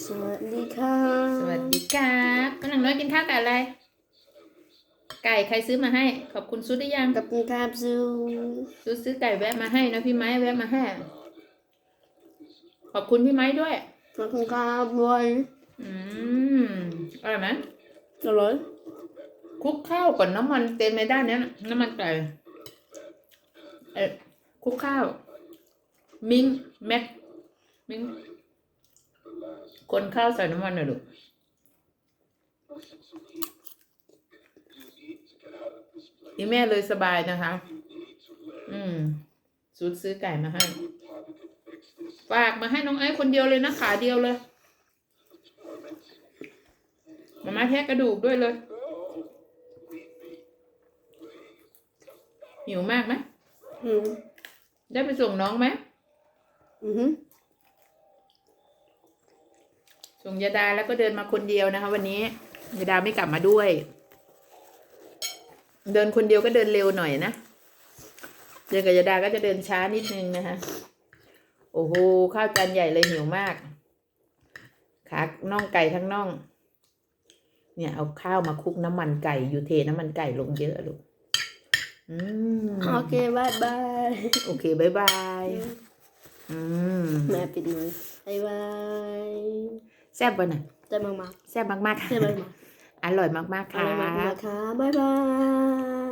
สวัสดีค่ะสวัสดีครับกำลังน้อยกินข้าวกับอะไร ไก่ใครซื้อมาให้ ขอบคุณซุดได้ยังกับคุณครับซูซุดซื้อไก่แวะมาให้นะพี่ไม้แวะมาให้ ขอบคุณพี่ไม้ด้วยขอบคุณครับบอยอืมอร่อยไหมอร่อยคลุกข้าวก่อนน้ำมันเต็มในด้านเนี้ยน้ำมันไก่เอ๊ะคลุกข้าว มิงแม็กมิง คนข้าวใส่น้ำมันหน่อยลูกอีแม่เลยสบายนะคะ อืมซูดซื้อไก่มาให้ ฝากมาให้น้องไอ้คนเดียวเลยนะขาเดียวเลย มามาแทะกระดูกด้วยเลย หิวมากไหมอืมได้ไปส่งน้องไหม อือหือ ส่งยาดาแล้วก็เดินมาคนเดียวนะคะ วันนี้ยาดาไม่กลับมาด้วย เดินคนเดียวก็เดินเร็วหน่อยนะเดินกับยาดาก็จะเดินช้านิดนึงนะคะ โอ้โหข้าวจานใหญ่เลยหิวมากขาน่องไก่ทั้งน่อง เนี่ย เอาข้าวมาคลุกน้ำมันไก่อยู่เทน้ำมันไก่ลงเยอะลูกอืมโอเคบายบายโอเคบายบายอืมแม่ปิดมือบายบาย แซ่บป่ะน่ะใจมากแซ่บมากๆๆค่ะใจมากอร่อยมากๆๆอค่ะร่อยมากๆค่ะบายบาย